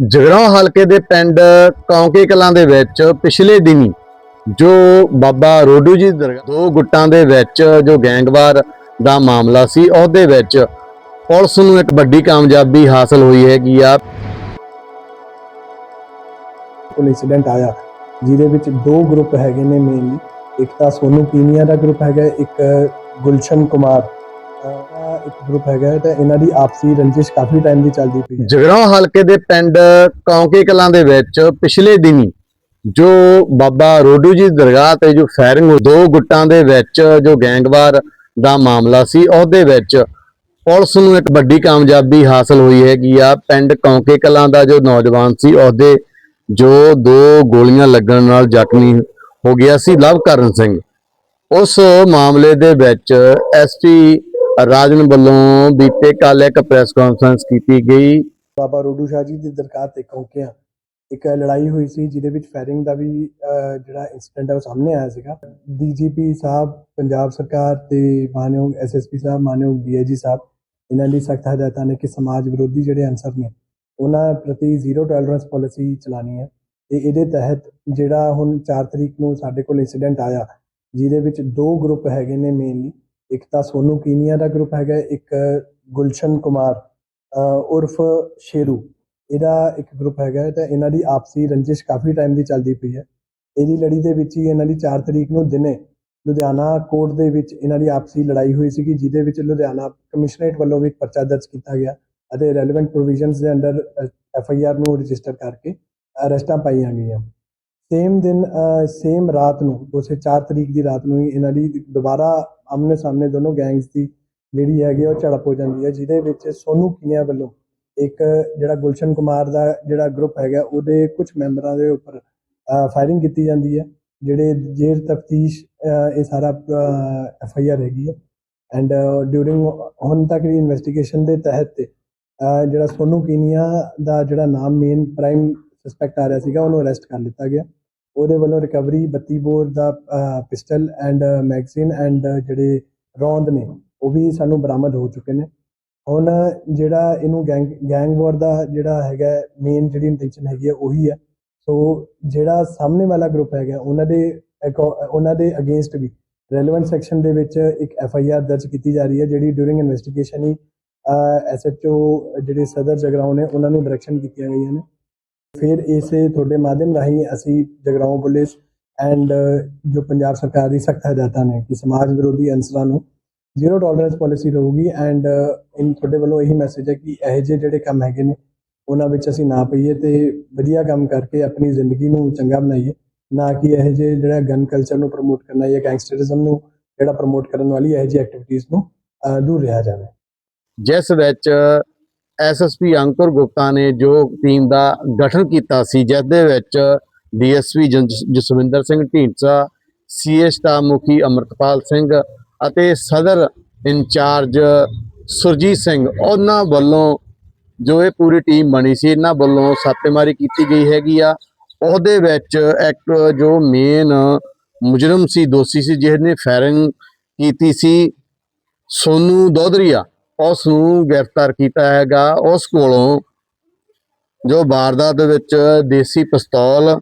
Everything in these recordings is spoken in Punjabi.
ਜਗਰਾਉਂ ਹਲਕੇ ਦੇ ਪਿੰਡ ਕੌਂਕੇ ਕਲਾਂ ਦੇ ਵਿੱਚ ਪਿਛਲੇ ਦਿਨੀ ਜੋ ਬਾਬਾ ਰੋਡੂ ਜੀ ਦੋ ਗੁੱਟਾਂ ਦੇ ਵਿੱਚ ਜੋ ਗੈਂਗਵਾਰ ਦਾ ਮਾਮਲਾ ਸੀ, ਉਹਦੇ ਵਿੱਚ ਪੁਲਿਸ ਨੂੰ ਇੱਕ ਵੱਡੀ ਕਾਮਯਾਬੀ ਹਾਸਲ ਹੋਈ ਹੈਗੀ ਆ। ਇਨਸੀਡੈਂਟ ਆਇਆ, ਜਿਹਦੇ ਵਿੱਚ ਦੋ ਗਰੁੱਪ ਹੈਗੇ ਨੇ ਮੇਨਲੀ ਇੱਕ ਤਾਂ ਸੋਨੂ ਪੀਨੀਆ ਦਾ ਗਰੁੱਪ ਹੈਗਾ, ਇੱਕ ਗੁਲਸ਼ਨ ਕੁਮਾਰ। ਇੱਕ ਗਰੁੱਪ ਹੈਗਾ ਤੇ ਇਹਨਾਂ ਦੀ ਆਪਸੀ ਰੰਜਿਸ਼ ਕਾਫੀ ਟਾਈਮ ਦੀ ਚੱਲਦੀ ਪਈ ਹੈ। ਜਗਰਾਉਂ ਹਲਕੇ ਦੇ ਪਿੰਡ ਕੌਂਕੇ ਕਲਾਂ ਦੇ ਵਿੱਚ ਪਿਛਲੇ ਦਿਨੀ ਜੋ ਬਾਬਾ ਰੋਡੂ ਜੀ ਦਰਗਾਹ ਤੇ ਜੋ ਫਾਇਰਿੰਗ ਦੋ ਗੁੱਟਾਂ ਦੇ ਵਿੱਚ ਜੋ ਗੈਂਗਵਾਰ ਦਾ ਮਾਮਲਾ ਸੀ, ਉਹਦੇ ਵਿੱਚ ਪੁਲਿਸ ਨੂੰ ਇੱਕ ਵੱਡੀ ਕਾਮਯਾਬੀ ਹਾਸਲ ਹੋਈ ਹੈਗੀ ਆ। ਪਿੰਡ ਕੌਂਕੇ ਕਲਾਂ ਦਾ ਜੋ ਨੌਜਵਾਨ ਸੀ, ਉਹਦੇ ਜੋ ਦੋ ਗੋਲੀਆਂ ਲੱਗਣ ਨਾਲ ਜ਼ਖਮੀ ਹੋ ਗਿਆ ਸੀ, ਲਵਕਰਨ ਸਿੰਘ। ਉਸ ਮਾਮਲੇ ਦੇ ਵਿੱਚ ਐਸਪੀ ਰਾਜਨ ਵੱਲੋਂ ਬੀਤੇ ਕੱਲ੍ਹ ਇੱਕ ਪ੍ਰੈਸ ਕਾਨਫਰੰਸ ਕੀਤੀ ਗਈ। ਬਾਬਾ ਰੋਡੂ ਸ਼ਾਹ ਜੀ ਦੀ ਦਰਗਾਹ ਤੇ ਕੌਂਕਿਆਂ ਇੱਕ ਲੜਾਈ ਹੋਈ ਸੀ, ਜਿਹਦੇ ਵਿੱਚ ਫਾਇਰਿੰਗ ਦਾ ਵੀ ਜਿਹੜਾ ਇਨਸੀਡੈਂਟ ਹੈ ਉਹ ਸਾਹਮਣੇ ਆਇਆ ਸੀਗਾ। ਡੀਜੀਪੀ ਸਾਹਿਬ, ਪੰਜਾਬ ਸਰਕਾਰ ਤੇ ਮਾਨਯੋਗ ਐਸਐਸਪੀ ਸਾਹਿਬ, ਮਾਨਯੋਗ ਡੀਆਈਜੀ ਸਾਹਿਬ, ਇਹਨਾਂ ਦੀ ਸਖਤ ਹਦਾਇਤਾਂ ਨੇ ਕਿ ਸਮਾਜ ਵਿਰੋਧੀ ਜਿਹੜੇ ਅਨਸਰ ਨੇ, ਉਹਨਾਂ ਪ੍ਰਤੀ ਜ਼ੀਰੋ ਟੋਲਰੈਂਸ ਪਾਲਿਸੀ ਚਲਾਣੀ ਹੈ। ਤੇ ਇਹਦੇ ਤਹਿਤ ਜਿਹੜਾ ਹੁਣ 4 ਤਰੀਕ ਨੂੰ ਸਾਡੇ ਕੋਲ ਇਨਸੀਡੈਂਟ ਆਇਆ, ਜਿਹਦੇ ਵਿੱਚ ਦੋ ਗਰੁੱਪ ਹੈਗੇ ਨੇ ਮੇਨਲੀ ਇੱਕ ਤਾਂ ਸੋਨੂ ਕੀਨੀਆ ਦਾ ਗਰੁੱਪ ਹੈਗਾ, ਇੱਕ ਗੁਲਸ਼ਨ ਕੁਮਾਰ ਉਰਫ ਸ਼ੇਰੂ। ਇਹਦਾ ਇੱਕ ਗਰੁੱਪ ਹੈਗਾ, ਤੇ ਇਹਨਾਂ ਦੀ ਆਪਸੀ ਰੰਜਿਸ਼ ਕਾਫੀ ਟਾਈਮ ਦੀ ਚੱਲਦੀ ਪਈ ਹੈ। ਇਹਦੀ ਲੜੀ ਦੇ ਵਿੱਚ ਹੀ ਇਹਨਾਂ ਦੀ 4 ਤਰੀਕ ਨੂੰ ਦਿਨੇ ਲੁਧਿਆਣਾ ਕੋਰਟ ਦੇ ਵਿੱਚ ਇਹਨਾਂ ਦੀ ਆਪਸੀ ਲੜਾਈ ਹੋਈ ਸੀਗੀ, ਜਿਹਦੇ ਵਿੱਚ ਲੁਧਿਆਣਾ ਕਮਿਸ਼ਨਰੇਟ ਵੱਲੋਂ ਵੀ ਇੱਕ ਪਰਚਾ ਦਰਜ ਕੀਤਾ ਗਿਆ ਅਤੇ ਰੈਲੇਵੈਂਟ ਪ੍ਰੋਵੀਜ਼ਨਸ ਦੇ ਅੰਡਰ ਐਫ ਆਈ ਆਰ ਨੂੰ ਰਜਿਸਟਰ ਕਰਕੇ ਅਰੈਸਟਾਂ ਪਾਈਆਂ ਗਈਆਂ। ਸੇਮ ਦਿਨ ਸੇਮ ਰਾਤ ਨੂੰ ਉਸੇ 4 ਤਰੀਕ ਦੀ ਰਾਤ ਨੂੰ ਹੀ ਇਹਨਾਂ ਦੀ ਦੁਬਾਰਾ ਆਮਨੇ ਸਾਹਮਣੇ ਦੋਨੋਂ ਗੈਂਗਸ ਦੀ ਜਿਹੜੀ ਹੈਗੀ ਆ ਉਹ ਝੜਪ ਹੋ ਜਾਂਦੀ ਹੈ ਜਿਹਦੇ ਵਿੱਚ ਸੋਨੂ ਕੀਨੀਆ ਵੱਲੋਂ ਇੱਕ ਜਿਹੜਾ ਗੁਲਸ਼ਨ ਕੁਮਾਰ ਦਾ ਜਿਹੜਾ ਗਰੁੱਪ ਹੈਗਾ ਉਹਦੇ ਕੁਝ ਮੈਂਬਰਾਂ ਦੇ ਉੱਪਰ ਫਾਇਰਿੰਗ ਕੀਤੀ ਜਾਂਦੀ ਹੈ ਜਿਹੜੇ ਜੇਰ ਤਫਤੀਸ਼ ਇਹ ਸਾਰਾ ਐਫ ਆਈ ਆਰ ਹੈਗੀ ਹੈ ਐਂਡ ਡਿਊਰਿੰਗ ਹੁਣ ਤੱਕ ਦੀ ਇਨਵੈਸਟੀਗੇਸ਼ਨ ਦੇ ਤਹਿਤ ਜਿਹੜਾ ਸੋਨੂ ਕੀਨੀਆ ਦਾ ਜਿਹੜਾ ਨਾਮ ਮੇਨ ਪ੍ਰਾਈਮ ਸਸਪੈਕਟ ਆ ਰਿਹਾ ਸੀਗਾ ਉਹਨੂੰ ਅਰੈਸਟ ਕਰ ਲਿੱਤਾ ਗਿਆ ਉਹਦੇ ਵੱਲੋਂ ਰਿਕਵਰੀ 32 ਬੋਰ ਦਾ ਪਿਸਟਲ ਐਂਡ ਮੈਗਜ਼ੀਨ ਐਂਡ ਜਿਹੜੇ ਰੌਂਦ ਨੇ, ਉਹ ਵੀ ਸਾਨੂੰ ਬਰਾਮਦ ਹੋ ਚੁੱਕੇ ਨੇ। ਹੁਣ ਜਿਹੜਾ ਇਹਨੂੰ ਗੈਂਗ ਗੈਂਗ ਵਾਰ ਦਾ ਜਿਹੜਾ ਹੈਗਾ ਮੇਨ ਜਿਹੜੀ ਇੰਟੈਂਸ਼ਨ ਹੈਗੀ ਹੈ, ਉਹੀ ਹੈ। ਸੋ ਜਿਹੜਾ ਸਾਹਮਣੇ ਵਾਲਾ ਗਰੁੱਪ ਹੈਗਾ, ਉਹਨਾਂ ਦੇ ਅਕੋ- ਉਹਨਾਂ ਦੇ ਅਗੇਂਸਟ ਵੀ ਰੈਲੇਵੈਂਟ ਸੈਕਸ਼ਨ ਦੇ ਵਿੱਚ ਇੱਕ ਐਫ ਆਈ ਆਰ ਦਰਜ ਕੀਤੀ ਜਾ ਰਹੀ ਹੈ, ਜਿਹੜੀ ਡਿਊਰਿੰਗ ਇਨਵੈਸਟੀਗੇਸ਼ਨ ਹੀ ਐਸ ਐਚ ਓ ਜਿਹੜੇ ਸਦਰ ਜਗਰਾਉਂ ਨੇ, ਉਹਨਾਂ ਨੂੰ ਡਾਇਰੈਕਸ਼ਨ ਕੀਤੀਆਂ ਗਈਆਂ ਨੇ। ਫਿਰ ਇਸ ਤੁਹਾਡੇ ਮਾਧਿਅਮ ਰਾਹੀਂ ਅਸੀਂ ਜਗਰਾਉਂ ਪੁਲਿਸ ਐਂਡ ਜੋ ਪੰਜਾਬ ਸਰਕਾਰ ਦੀ ਸਖਤ ਹਦਾਇਤਾਂ ਨੇ ਕਿ ਸਮਾਜ ਵਿਰੋਧੀ ਅਨਸਰਾਂ ਨੂੰ ਜ਼ੀਰੋ ਟੋਲਰੈਂਸ ਪਾਲਿਸੀ ਰਹੂਗੀ ਐਂਡ ਇਨ ਤੁਹਾਡੇ ਵੱਲੋਂ ਇਹੀ ਮੈਸੇਜ ਹੈ ਕਿ ਇਹੋ ਜਿਹੇ ਜਿਹੜੇ ਕੰਮ ਹੈਗੇ ਨੇ, ਉਹਨਾਂ ਵਿੱਚ ਅਸੀਂ ਨਾ ਪਈਏ ਤੇ ਵਧੀਆ ਕੰਮ ਕਰਕੇ ਆਪਣੀ ਜ਼ਿੰਦਗੀ ਨੂੰ ਚੰਗਾ ਬਣਾਈਏ, ਨਾ ਕਿ ਇਹੋ ਜਿਹੇ ਜਿਹੜਾ ਗਨ ਕਲਚਰ ਨੂੰ ਪ੍ਰਮੋਟ ਕਰਨਾ ਜਾਂ ਗੈਂਗਸਟਰਿਜ਼ਮ ਨੂੰ ਜਿਹੜਾ ਪ੍ਰਮੋਟ ਕਰਨ ਵਾਲੀ ਇਹੋ ਜਿਹੀ ਐਕਟੀਵਿਟੀਜ਼ ਨੂੰ ਦੂਰ ਰਿਹਾ ਜਾਵੇ। ਜਿਸ ਵਿੱਚ ਐਸਐਸਪੀ ਅੰਕੁਰ ਗੁਪਤਾ ਨੇ ਜੋ ਟੀਮ ਦਾ ਗਠਨ ਕੀਤਾ ਸੀ ਜਿਸ ਦੇ ਵਿੱਚ DSP Jaswinder Singh Dhindsa CA staff ਮੁਖੀ ਅਮਰਤਪਾਲ ਸਿੰਘ ਅਤੇ ਸਦਰ ਇੰਚਾਰਜ ਸੁਰਜੀਤ ਸਿੰਘ, ਉਹਨਾਂ ਵੱਲੋਂ ਜੋ ਇਹ ਪੂਰੀ ਟੀਮ ਬਣੀ ਸੀ, ਇਹਨਾਂ ਵੱਲੋਂ ਛਾਪੇਮਾਰੀ ਕੀਤੀ ਗਈ ਹੈਗੀ ਆ। ਉਹਦੇ ਵਿੱਚ ਇੱਕ ਜੋ ਮੇਨ ਮੁਜਰਮ ਸੀ, ਦੋਸ਼ੀ ਸੀ, ਜਿਹਨੇ ਫਾਇਰਿੰਗ ਕੀਤੀ ਸੀ ਸੋਨੂ ਦੋਦਰੀਆ ਉਸ ਨੂੰ ਗ੍ਰਿਫਤਾਰ ਕੀਤਾ ਹੈਗਾ। ਉਸ ਕੋਲੋਂ ਜੋ ਵਾਰਦਾਤ ਦੇ ਵਿੱਚ ਦੇਸੀ ਪਿਸਤੌਲ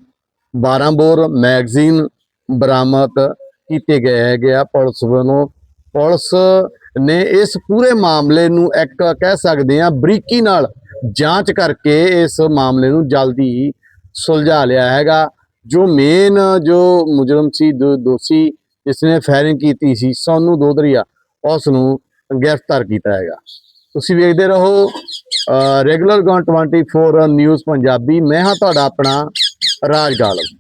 12 ਬੋਰ ਮੈਗਜ਼ੀਨ ਬਰਾਮਦ ਕੀਤੇ ਗਏ ਹੈਗੇ ਆ ਪੁਲਿਸ ਵੱਲੋਂ। ਪੁਲਿਸ ਨੇ ਇਸ ਪੂਰੇ ਮਾਮਲੇ ਨੂੰ ਇੱਕ ਕਹਿ ਸਕਦੇ ਆ ਬਰੀਕੀ ਨਾਲ ਜਾਂਚ ਕਰਕੇ ਇਸ ਮਾਮਲੇ ਨੂੰ ਜਲਦੀ ਸੁਲਝਾ ਲਿਆ ਹੈਗਾ। ਜੋ ਮੇਨ ਜੋ ਮੁਜਰਮ ਸੀ ਦੋ- ਦੋਸ਼ੀ ਜਿਸ ਨੇ ਫਾਇਰਿੰਗ ਕੀਤੀ ਸੀ, ਸੋਨੂ ਦੋਦਰੀਆ ਉਸ ਨੂੰ ਗ੍ਰਿਫਤਾਰ ਕੀਤਾ ਹੈਗਾ। ਤੁਸੀਂ ਵੇਖਦੇ ਰਹੋ ਰੈਗੂਲਰ ਗੌਨ 24 ਨਿਊਜ਼ ਪੰਜਾਬੀ। ਮੈਂ ਹਾਂ ਤੁਹਾਡਾ ਆਪਣਾ ਰਾਜ ਗਾਲਬ।